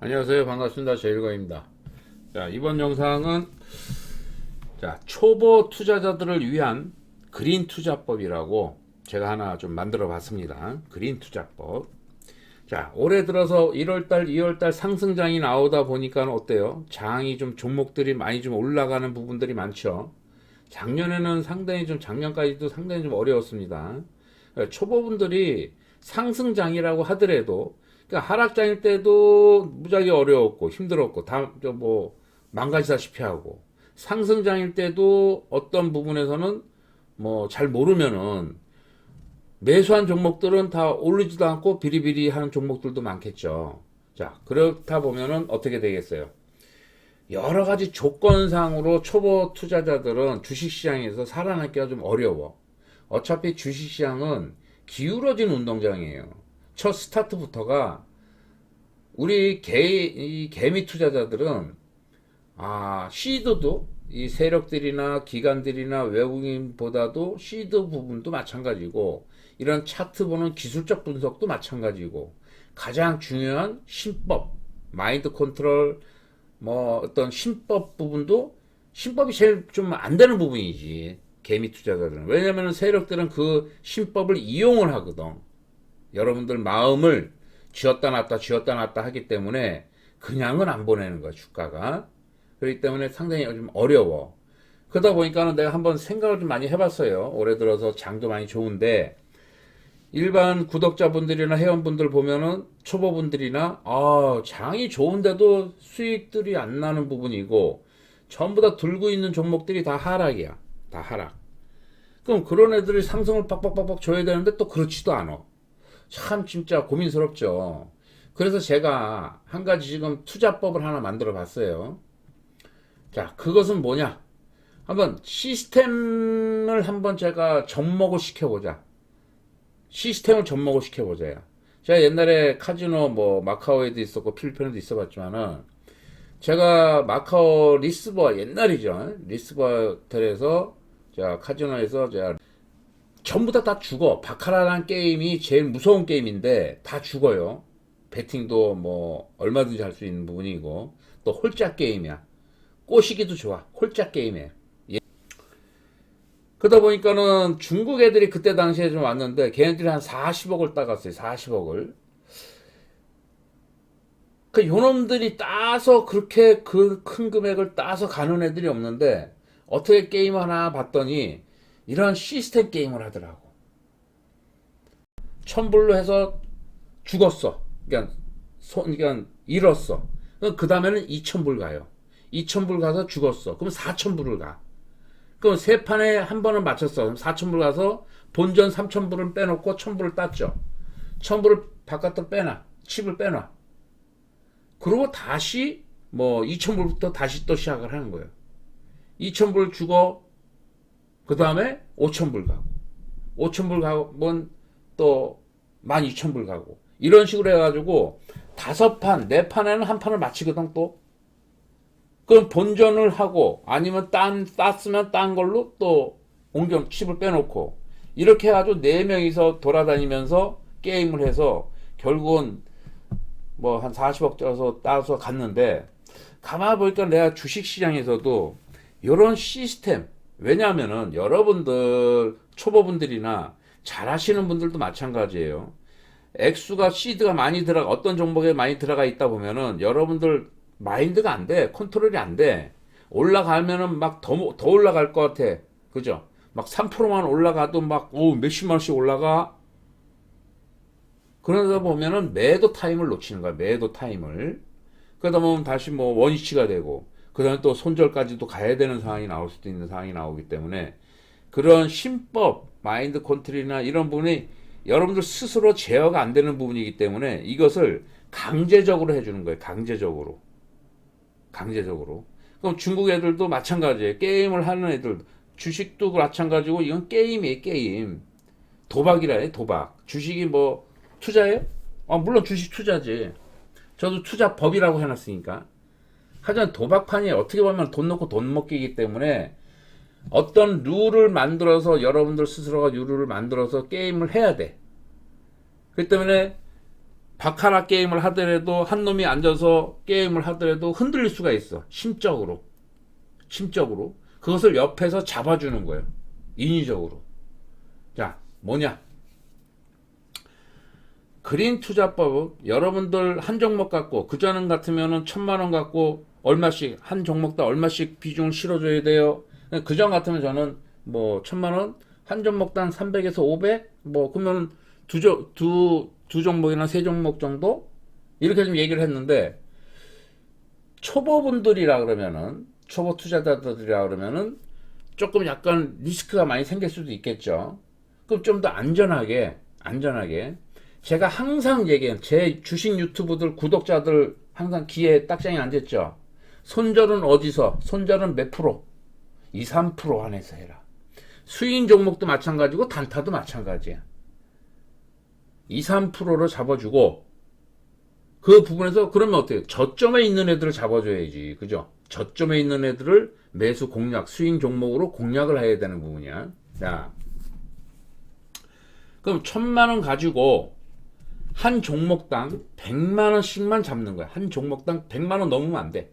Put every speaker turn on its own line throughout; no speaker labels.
안녕하세요. 반갑습니다. 제일거입니다. 자, 이번 영상은 자, 초보 투자자들을 위한 그린 투자법이라고 제가 하나 좀 만들어 봤습니다. 그린 투자법. 자, 올해 들어서 1월달, 2월달 상승장이 나오다 보니까 어때요? 장이 좀 종목들이 많이 좀 올라가는 부분들이 많죠. 작년에는 상당히 좀 작년까지도 상당히 좀 어려웠습니다. 초보분들이 상승장이라고 하더라도 그러니까 하락장일 때도 무지하게 어려웠고 힘들었고 다뭐 망가지다시피 하고 상승장일 때도 어떤 부분에서는 뭐 잘 모르면은 매수한 종목들은 다 오르지도 않고 비리비리 하는 종목들도 많겠죠. 자, 그렇다 보면은 어떻게 되겠어요? 여러 가지 조건상으로 초보 투자자들은 주식시장에서 살아남기가 좀 어려워. 어차피 주식시장은 기울어진 운동장이에요. 첫 스타트부터가 우리 개, 이 개미 투자자들은 아, 시드도 이 세력들이나 기관들이나 외국인보다도 시드 부분도 마찬가지고 이런 차트 보는 기술적 분석도 마찬가지고 가장 중요한 신법, 마인드 컨트롤 뭐 어떤 신법 부분도 신법이 제일 좀 안 되는 부분이지 개미 투자자들은. 왜냐하면 세력들은 그 신법을 이용을 하거든. 여러분들 마음을 쥐었다 놨다 쥐었다 놨다 하기 때문에 그냥은 안 보내는 거야 주가가. 그렇기 때문에 상당히 좀 어려워. 그러다 보니까는 내가 한번 생각을 좀 많이 해봤어요. 올해 들어서 장도 많이 좋은데 일반 구독자분들이나 회원분들 보면은 초보분들이나 아 장이 좋은데도 수익들이 안 나는 부분이고 전부 다 들고 있는 종목들이 다 하락이야. 다 하락. 그럼 그런 애들이 상승을 빡빡빡빡 줘야 되는데 또 그렇지도 않아 참 진짜 고민스럽죠 그래서 제가 한 가지 지금 투자법을 하나 만들어 봤어요 자 그것은 뭐냐 한번 시스템을 한번 제가 접목을 시켜보자 시스템을 접목을 시켜보자요. 제가 옛날에 카지노 뭐 마카오에도 있었고 필리핀에도 있어봤지만은 제가 마카오 리스버 옛날이죠. 리스버 호텔에서 제가 카지노에서 제가 전부 다 다 죽어. 바카라라는 게임이 제일 무서운 게임인데 다 죽어요. 배팅도 뭐 얼마든지 할 수 있는 부분이고 또 홀짝 게임이야. 꼬시기도 좋아. 홀짝 게임이에요. 그러다 보니까는 중국 애들이 그때 당시에 좀 왔는데 걔네들이 한 40억을 따갔어요. 40억을. 그 요놈들이 따서 그렇게 그 큰 금액을 따서 가는 애들이 없는데 어떻게 게임 하나 봤더니 이런 시스템 게임을 하더라고. 천불로 해서 죽었어. 그러니까 손, 그러니까 잃었어. 그 다음에는 2천불 가요. 2천불 가서 죽었어. 그럼 4천불을 가. 그럼 세 판에 한 번은 맞췄어. 그럼 4천불 가서 본전 3천불을 빼놓고 1천불을 땄죠. 1천불을 바깥으로 빼놔. 칩을 빼놔. 그리고 다시 뭐 2천불부터 다시 또 시작을 하는 거예요. 2천불 주고 그 다음에 5천불 가고 5천불 가면 또 12,000불 가고 이런 식으로 해가지고 다섯 판, 네 판에는 한 판을 마치거든 또. 그럼 본전을 하고 아니면 딴 땄으면 딴 걸로 또 옮겨 칩을 빼놓고 이렇게 해가지고 네 명이서 돌아다니면서 게임을 해서 결국은 뭐 한 40억 짜서 따서 갔는데 가만 보니까 내가 주식 시장에서도 이런 시스템 왜냐하면은 여러분들 초보분들이나 잘하시는 분들도 마찬가지예요. 액수가 시드가 많이 들어가 어떤 종목에 많이 들어가 있다 보면은 여러분들 마인드가 안 돼. 컨트롤이 안 돼. 올라가면은 막 더더 올라갈 것 같아. 그죠? 막 3%만 올라가도 막, 오, 몇십만 원씩 올라가. 그러다 보면은 매도 타임을 놓치는 거야. 매도 타임을. 그러다 보면 다시 뭐 원위치가 되고, 그 다음에 또 손절까지도 가야 되는 상황이 나올 수도 있는 상황이 나오기 때문에, 그런 신법, 마인드 컨트롤이나 이런 부분이 여러분들 스스로 제어가 안 되는 부분이기 때문에 이것을 강제적으로 해주는 거예요. 강제적으로. 강제적으로. 그럼 중국 애들도 마찬가지예요. 게임을 하는 애들 주식도 마찬가지고 이건 게임이에요. 게임. 도박이라 해. 도박. 주식이 뭐 투자예요? 아 물론 주식 투자지. 저도 투자법이라고 해놨으니까. 하지만 도박판이 어떻게 보면 돈 넣고 돈 먹기이기 때문에 어떤 룰을 만들어서 여러분들 스스로가 룰을 만들어서 게임을 해야 돼. 그 때문에 바카라 게임을 하더라도 한 놈이 앉아서 게임을 하더라도 흔들릴 수가 있어. 심적으로. 심적으로. 그것을 옆에서 잡아주는 거예요. 인위적으로. 자, 뭐냐? 그린 투자법 여러분들 한 종목 갖고 그전은 같으면은 천만 원 갖고 얼마씩 한 종목당 얼마씩 비중을 실어줘야 돼요. 그전 같으면 저는 뭐 천만 원 한 종목당 300에서 500 뭐 그러면 두두 두 종목이나 세 종목 정도 이렇게 좀 얘기를 했는데 초보분들이라 그러면은 초보 투자자들이라 그러면은 조금 약간 리스크가 많이 생길 수도 있겠죠. 그럼 좀 더 안전하게 안전하게 제가 항상 얘기해요. 제 주식 유튜브들 구독자들 항상 귀에 딱장이 앉았죠. 손절은 어디서? 손절은 몇 프로? 2, 3% 안에서 해라. 수익 종목도 마찬가지고 단타도 마찬가지야. 2, 3%로 잡아주고 그 부분에서 그러면 어때요? 저점에 있는 애들을 잡아줘야지. 그죠? 저점에 있는 애들을 매수 공략, 수익 종목으로 공략을 해야 되는 부분이야. 자. 그럼 천만 원 가지고 한 종목당 100만 원씩만 잡는 거야. 한 종목당 100만 원 넘으면 안 돼.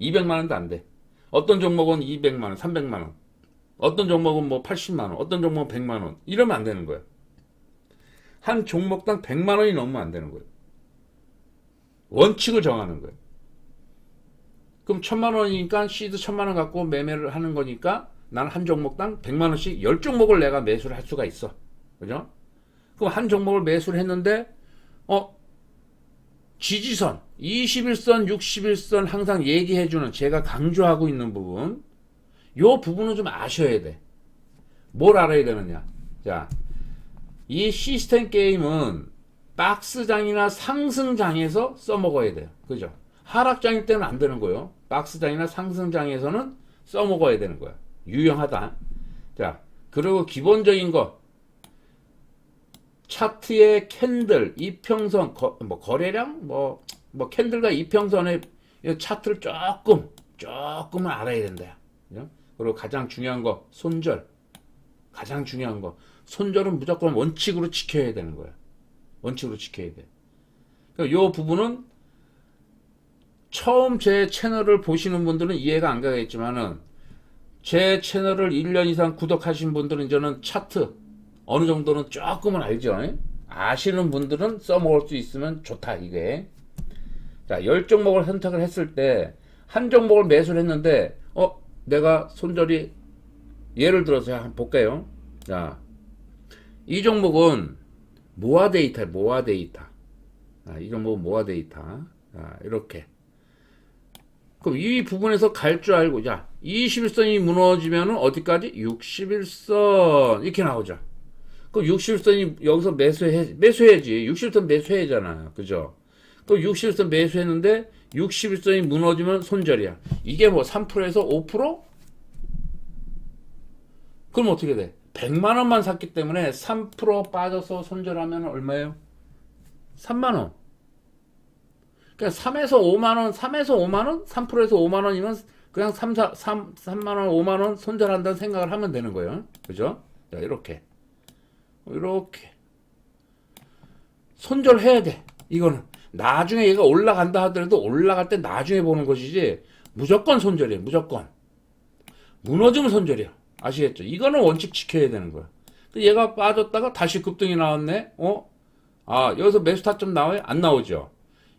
200만 원도 안 돼. 어떤 종목은 200만 원, 300만 원. 어떤 종목은 뭐 80만 원, 어떤 종목은 100만 원. 이러면 안 되는 거야. 한 종목당 100만 원이 넘으면 안 되는 거예요. 원칙을 정하는 거예요. 그럼 천만 원이니까 시드 천만 원 갖고 매매를 하는 거니까 나는 한 종목당 100만 원씩 10종목을 내가 매수를 할 수가 있어. 그죠? 그럼 한 종목을 매수를 했는데 어 지지선 21선, 61선 항상 얘기해 주는 제가 강조하고 있는 부분 요 부분은 좀 아셔야 돼. 뭘 알아야 되느냐? 자, 이 시스템 게임은 박스장이나 상승장에서 써먹어야 돼요. 그죠? 하락장일 때는 안 되는 거예요. 박스장이나 상승장에서는 써먹어야 되는 거야. 유용하다. 자, 그리고 기본적인 거. 차트의 캔들, 이평선, 거, 뭐 거래량, 뭐, 뭐 캔들과 이평선의 이 차트를 조금, 조금은 알아야 된다. 그리고 가장 중요한 거, 손절. 가장 중요한 거. 손절은 무조건 원칙으로 지켜야 되는 거야. 원칙으로 지켜야 돼. 그러니까 요 부분은 처음 제 채널을 보시는 분들은 이해가 안 가겠지만은 제 채널을 1년 이상 구독하신 분들은 저는 차트 어느 정도는 조금은 알죠. 아시는 분들은 써먹을 수 있으면 좋다 이게. 자, 열 종목을 선택을 했을 때 한 종목을 매수를 했는데 어 내가 손절이 예를 들어서 한번 볼게요. 자, 이 종목은 모아 데이터, 모아 데이터. 아, 이 종목은 모아 데이터. 자, 이렇게. 그럼 이 부분에서 갈 줄 알고, 자, 21선이 무너지면 어디까지? 61선. 이렇게 나오죠. 그럼 61선이 여기서 매수해, 매수해야지. 61선 매수해야잖아. 그죠? 그럼 61선 매수했는데, 61선이 무너지면 손절이야. 이게 뭐 3%에서 5%? 그럼 어떻게 돼? 100만 원만 샀기 때문에 3% 빠져서 손절하면 얼마예요? 3만 원. 그러니까 3에서 5만 원, 3에서 5만 원, 3%에서 5만 원이면 그냥 3, 4, 3, 3만 원, 5만 원 손절한다는 생각을 하면 되는 거예요. 그죠? 자, 이렇게. 이렇게. 손절해야 돼. 이거는. 나중에 얘가 올라간다 하더라도 올라갈 때 나중에 보는 것이지 무조건 손절이에요. 무조건. 무너지면 손절이야. 아시겠죠? 이거는 원칙 지켜야 되는 거야. 얘가 빠졌다가 다시 급등이 나왔네. 어? 아, 여기서 매수 타점 나와요? 안 나오죠.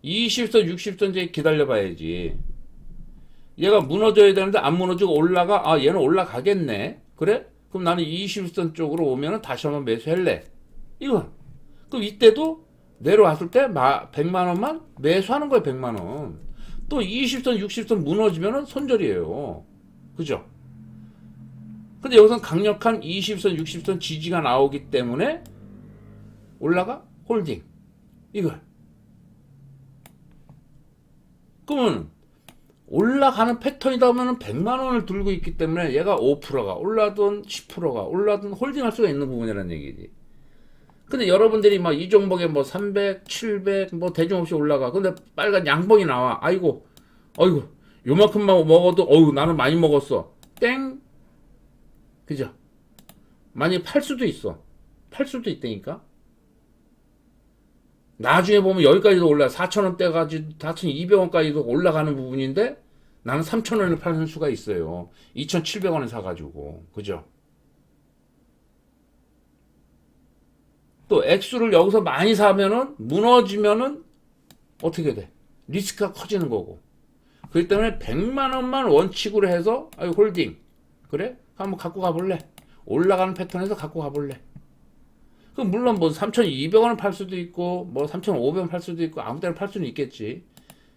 20선, 60선 이제 기다려 봐야지. 얘가 무너져야 되는데 안 무너지고 올라가. 아, 얘는 올라가겠네. 그래? 그럼 나는 20선 쪽으로 오면은 다시 한번 매수할래. 이건. 그럼 이때도 내려왔을 때 100만 원만 매수하는 거야, 100만 원. 또 20선, 60선 무너지면은 손절이에요. 그죠? 근데 여기서 강력한 20선, 60선 지지가 나오기 때문에 올라가 홀딩. 이걸. 그러면 올라가는 패턴이다 보면 100만 원을 들고 있기 때문에 얘가 5%가 올라든 10%가 올라든 홀딩할 수가 있는 부분이라는 얘기지. 근데 여러분들이 막 이 종목에 뭐 300, 700, 뭐 대중 없이 올라가. 근데 빨간 양봉이 나와. 아이고, 아이고, 요만큼만 먹어도, 어우, 나는 많이 먹었어. 땡! 그죠? 많이 팔 수도 있어. 팔 수도 있다니까? 나중에 보면 여기까지도 올라 4,000원대까지 4,200원까지도 올라가는 부분인데 나는 3,000원에 파는 수가 있어요. 2,700원에 사가지고 그죠? 또 액수를 여기서 많이 사면은 무너지면은 어떻게 돼? 리스크가 커지는 거고. 그렇기 때문에 100만 원만 원칙으로 해서 아유 홀딩 그래? 한번 갖고 가볼래? 올라가는 패턴에서 갖고 가볼래? 그럼 물론 뭐 3,200원을 팔 수도 있고 뭐 3,500원 팔 수도 있고 아무 때나 팔 수는 있겠지.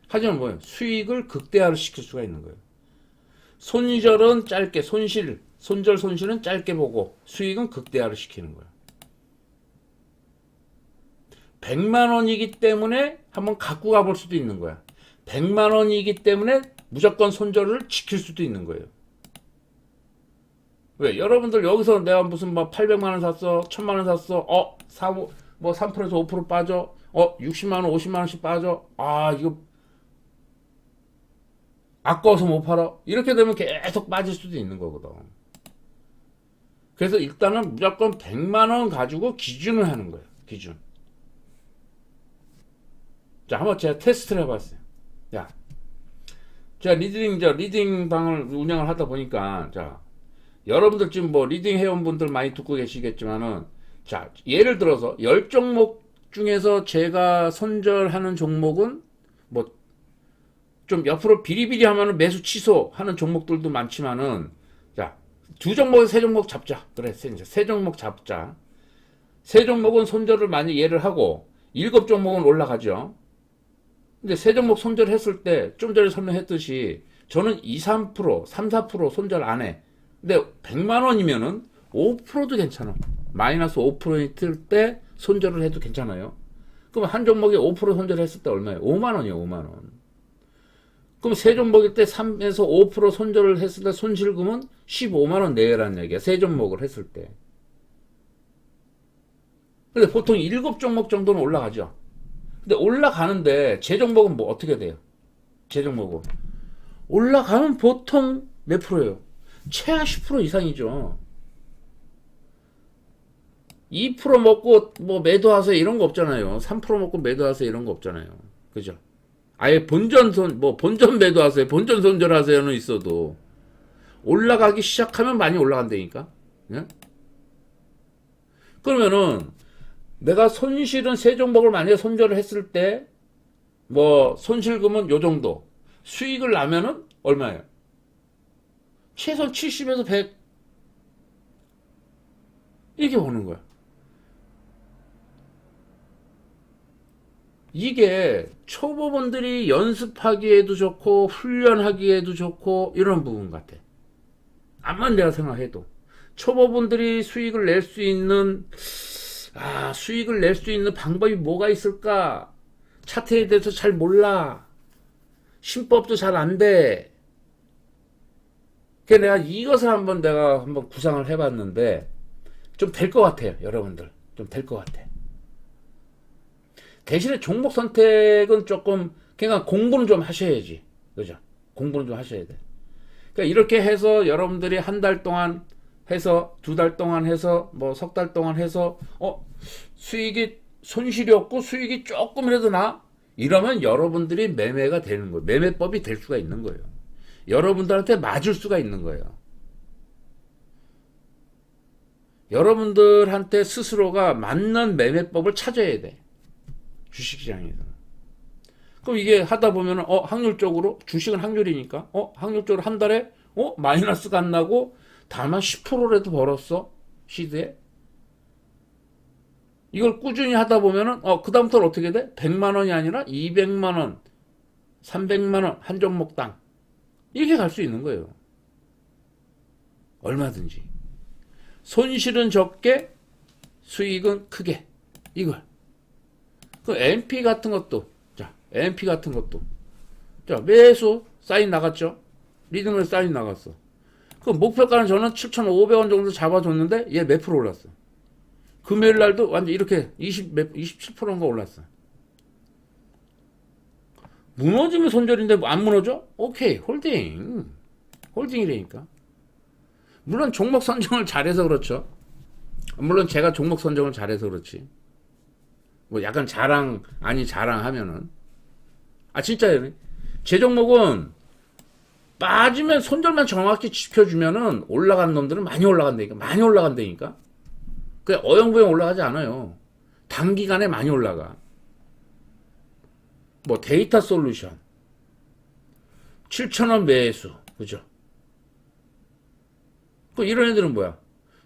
하지만 뭐예요? 수익을 극대화를 시킬 수가 있는 거예요. 손절은 짧게 손실, 손절 손실은 짧게 보고 수익은 극대화를 시키는 거예요. 100만 원이기 때문에 한번 갖고 가볼 수도 있는 거야. 100만 원이기 때문에 무조건 손절을 지킬 수도 있는 거예요. 왜? 여러분들 여기서 내가 무슨 뭐 800만 원 샀어, 1000만 원 샀어, 어, 4, 뭐 3%에서 5% 빠져, 어, 60만 원, 50만 원씩 빠져, 아, 이거 아까워서 못 팔아. 이렇게 되면 계속 빠질 수도 있는 거거든. 그래서 일단은 무조건 100만 원 가지고 기준을 하는 거예요. 기준. 자, 한번 제가 테스트를 해봤어요. 야, 제가 리딩, 저 리딩 방을 운영을 하다 보니까, 자, 여러분들 지금 뭐 리딩 회원 분들 많이 듣고 계시겠지만은, 자, 예를 들어서 열 종목 중에서 제가 손절하는 종목은 뭐 좀 옆으로 비리비리 하면은 매수 취소하는 종목들도 많지만은, 자, 두 종목, 세 종목 잡자. 그래, 세 종목 잡자. 세 종목은 손절을 많이 예를 하고, 일곱 종목은 올라가죠. 근데 세 종목 손절했을 때 좀 전에 설명했듯이 저는 2, 3%, 3, 4% 손절 안 해. 근데 100만 원이면은 5%도 괜찮아. 마이너스 5%일 때 손절을 해도 괜찮아요. 그럼 한 종목에 5% 손절했을 때 얼마예요? 5만 원이에요, 5만 원. 그럼 세 종목일 때 3에서 5% 손절을 했을 때 손실금은 15만 원 내라는 얘기야. 세 종목을 했을 때. 근데 보통 7종목 정도는 올라가죠. 근데 올라가는데 제 종목은 뭐 어떻게 돼요? 제 종목은 올라가면 보통 몇 프로예요? 최하 10% 이상이죠. 2% 먹고 뭐 매도하세요 이런 거 없잖아요. 3% 먹고 매도하세요 이런 거 없잖아요. 그죠? 아예 본전 손, 뭐 본전 매도하세요. 본전 손절하세요는 있어도 올라가기 시작하면 많이 올라간다니까. 예? 그러면은 내가 손실은 세 종목을 만약에 손절을 했을 때, 뭐, 손실금은 요 정도. 수익을 나면은 얼마예요? 최소 70에서 100. 이렇게 오는 거야. 이게 초보분들이 연습하기에도 좋고, 훈련하기에도 좋고, 이런 부분 같아. 암만 내가 생각해도. 초보분들이 수익을 낼 수 있는 아, 수익을 낼 수 있는 방법이 뭐가 있을까? 차트에 대해서 잘 몰라. 신법도 잘 안 돼. 그래서 내가 이것을 한번 내가 한번 구상을 해봤는데, 좀 될 것 같아요, 여러분들. 좀 될 것 같아. 대신에 종목 선택은 조금, 그냥 공부는 좀 하셔야지. 그죠? 공부는 좀 하셔야 돼. 그러니까 이렇게 해서 여러분들이 한 달 동안 해서 두 달 동안 해서 뭐 석 달 동안 해서 어 수익이 손실이 없고 수익이 조금이라도 나 이러면 여러분들이 매매가 되는 거예요. 매매법이 될 수가 있는 거예요. 여러분들한테 맞을 수가 있는 거예요. 여러분들한테 스스로가 맞는 매매법을 찾아야 돼. 주식시장에서. 그럼 이게 하다 보면은 어 확률적으로 주식은 확률이니까 어 확률적으로 한 달에 어 마이너스가 안 나고 다만 10%라도 벌었어? 시드에? 이걸 꾸준히 하다 보면은 어 그다음부터는 어떻게 돼? 100만 원이 아니라 200만 원, 300만 원 한 종목당 이렇게 갈 수 있는 거예요. 얼마든지. 손실은 적게 수익은 크게. 이걸. 그 MP 같은 것도 자 MP 같은 것도. 자 매수 사인 나갔죠? 리딩을 사인 나갔어 그 목표가는 저는 7,500원 정도 잡아줬는데 얘 몇 프로 올랐어? 금요일 날도 완전 이렇게 20, 27%인가 올랐어. 무너지면 손절인데 뭐안 무너져? 오케이 홀딩 홀딩이라니까. 물론 종목 선정을 잘해서 그렇죠. 물론 제가 종목 선정을 잘해서 그렇지. 뭐 약간 자랑 아니 자랑하면은 아 진짜요. 제 종목은 빠지면 손절만 정확히 지켜주면은 올라간 놈들은 많이 올라간다니까 많이 올라간다니까. 그 어영부영 올라가지 않아요. 단기간에 많이 올라가. 뭐 데이터 솔루션 7천원 매수 그죠? 그 이런 애들은 뭐야?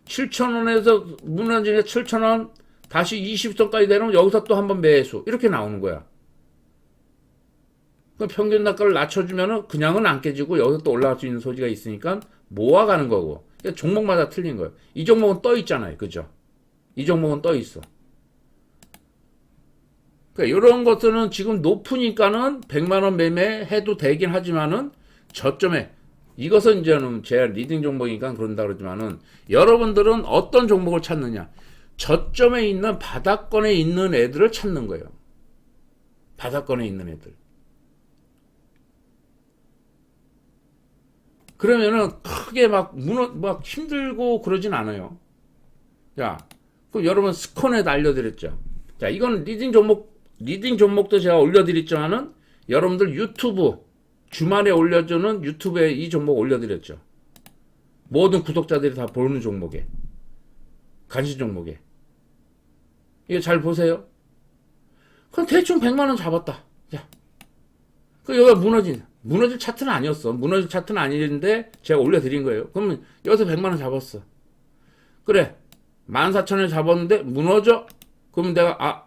7천원에서 무너지게 7천원 다시 20선까지 되면 여기서 또 한번 매수 이렇게 나오는 거야. 그 평균 단가를 낮춰주면은 그냥은 안 깨지고 여기서 또 올라갈 수 있는 소지가 있으니까 모아가는 거고 그러니까 종목마다 틀린 거예요. 이 종목은 떠 있잖아요, 그죠? 이 종목은 떠 있어. 그러니까 이런 것들은 지금 높으니까는 100만 원 매매해도 되긴 하지만은 저점에 이것은 이제는 제 리딩 종목이니까 그런다 그러지만은 여러분들은 어떤 종목을 찾느냐? 저점에 있는 바닥권에 있는 애들을 찾는 거예요. 바닥권에 있는 애들. 그러면은 크게 막 무너 막 힘들고 그러진 않아요. 자, 그럼 여러분 스콘에 알려드렸죠. 자, 이건 리딩 종목 리딩 종목도 제가 올려드렸지만은 여러분들 유튜브 주말에 올려주는 유튜브에 이 종목 올려드렸죠. 모든 구독자들이 다 보는 종목에 간식 종목에 이거 잘 보세요. 그럼 대충 100만 원 잡았다. 자, 그 여기가 무너진 무너질 차트는 아니었어. 무너질 차트는 아닌데 제가 올려드린 거예요. 그러면 여기서 100만 원 잡았어. 그래 14,000원 잡았는데 무너져. 그러면 내가 아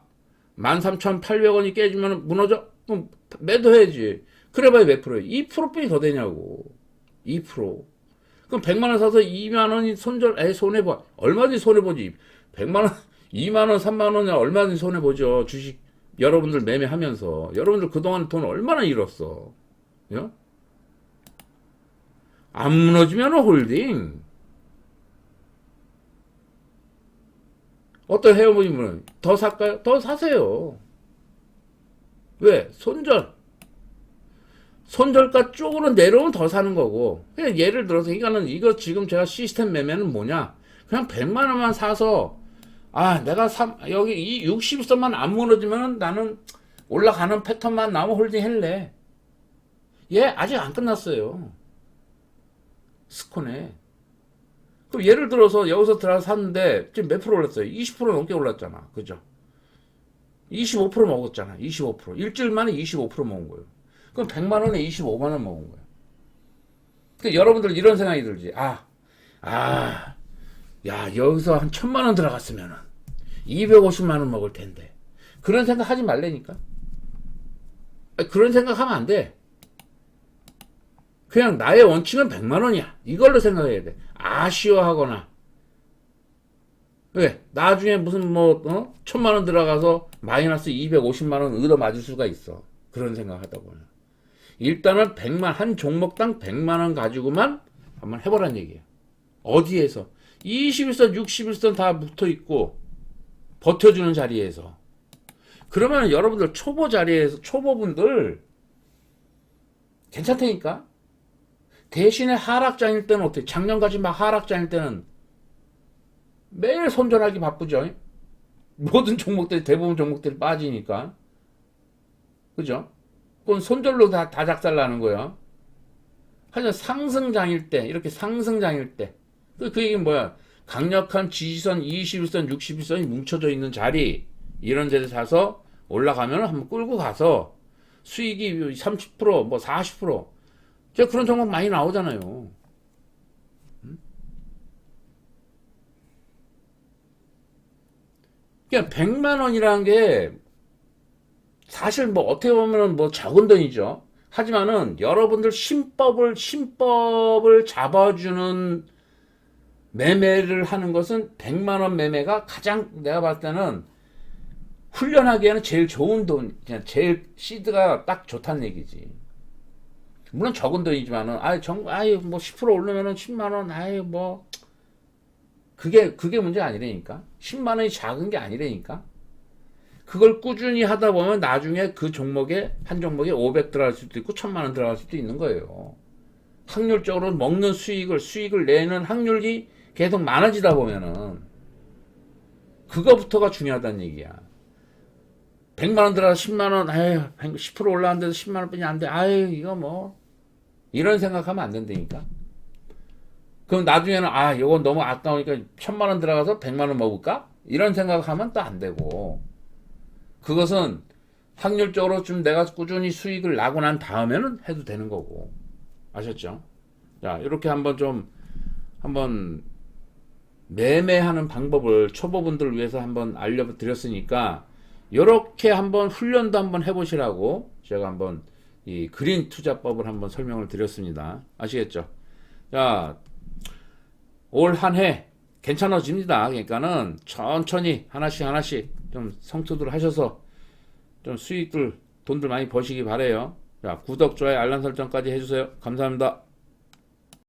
13,800원이 깨지면 무너져? 그럼 매도해야지. 그래봐야 몇 프로야? 2%뿐이 더 되냐고. 2%. 그럼 100만 원 사서 2만 원이 손절, 에, 손해 봐. 얼마든지 손해 보지. 100만 원, 2만 원, 3만 원이 얼마든지 손해 보죠. 주식, 여러분들 매매하면서. 여러분들 그동안 돈 얼마나 잃었어. 요? 안 무너지면 홀딩. 어떤 회원분이 더 살까요? 더 사세요. 왜? 손절. 손절가 쪽으로 내려오면 더 사는 거고. 그냥 예를 들어서 이거는 이거 지금 제가 시스템 매매는 뭐냐? 그냥 100만 원만 사서 아, 내가 3 여기 이 60선만 안 무너지면 나는 올라가는 패턴만 나오면 홀딩 할래. 얘 아직 안 끝났어요. 스콘에. 그럼 예를 들어서 여기서 들어서 샀는데 지금 몇 프로 올랐어요? 20% 넘게 올랐잖아. 그죠? 25% 먹었잖아. 25%. 일주일 만에 25% 먹은 거예요. 그럼 100만 원에 25만 원 먹은 거예요. 그 여러분들 이런 생각이 들지. 아, 아, 야 여기서 한 천만 원 들어갔으면은 250만 원 먹을 텐데. 그런 생각 하지 말라니까. 아니, 그런 생각 하면 안 돼. 그냥 나의 원칙은 100만 원이야. 이걸로 생각해야 돼. 아쉬워하거나. 왜? 나중에 무슨 뭐, 어? 천만 원 들어가서 마이너스 250만 원 얻어 맞을 수가 있어. 그런 생각 하다 보면. 일단은 100만, 한 종목당 100만 원 가지고만 한번 해보란 얘기예요. 어디에서? 21선, 61선 다 붙어 있고, 버텨주는 자리에서. 그러면 여러분들 초보 자리에서, 초보분들, 괜찮다니까? 대신에 하락장일 때는 어떻게? 작년까지 막 하락장일 때는 매일 손절하기 바쁘죠. 모든 종목들이 대부분 종목들이 빠지니까. 그죠? 그건 손절로 다, 다 작살나는 거야. 하지만 상승장일 때, 이렇게 상승장일 때. 그, 그 얘기는 뭐야? 강력한 지지선 21선, 61선이 뭉쳐져 있는 자리, 이런 데를 사서 올라가면 한번 끌고 가서 수익이 30%, 뭐 40%, 제가 그런 종목 많이 나오잖아요. 그냥 100만 원이라는 게 사실 뭐 어떻게 보면 뭐 적은 돈이죠. 하지만은 여러분들 신법을 신법을 잡아주는 매매를 하는 것은 100만 원 매매가 가장 내가 봤을 때는 훈련하기에는 제일 좋은 돈, 그냥 제일 시드가 딱 좋다는 얘기지. 물론 적은 돈이지만은 아이 정 아이 뭐10% 오르면은 10만 원 아이 뭐 그게 그게 문제 아니라니까 10만 원이 작은 게 아니라니까 그걸 꾸준히 하다 보면 나중에 그 종목에 한 종목에 500 들어갈 수도 있고 1000만 원 들어갈 수도 있는 거예요. 확률적으로 먹는 수익을 수익을 내는 확률이 계속 많아지다 보면은 그거부터가 중요하다는 얘기야. 100만 원 들어가 10만 원, 아유, 10% 올라왔는데도 10만 원뿐이 안 돼. 아유, 이거 뭐 이런 생각하면 안 된다니까. 그럼 나중에는 아, 이건 너무 아까우니까 천만 원 들어가서 100만 원 먹을까? 이런 생각하면 또 안 되고. 그것은 확률적으로 좀 내가 꾸준히 수익을 나고 난 다음에는 해도 되는 거고. 아셨죠? 자, 이렇게 한번 좀 한번 매매하는 방법을 초보분들을 위해서 한번 알려드렸으니까 이렇게 한번 훈련도 한번 해보시라고 제가 한번 이 그린 투자법을 한번 설명을 드렸습니다. 아시겠죠? 자, 올 한 해 괜찮아집니다. 그러니까는 천천히 하나씩 하나씩 좀 성투들 하셔서 좀 수익들 돈들 많이 버시기 바래요. 자, 구독, 좋아요, 알람 설정까지 해주세요. 감사합니다.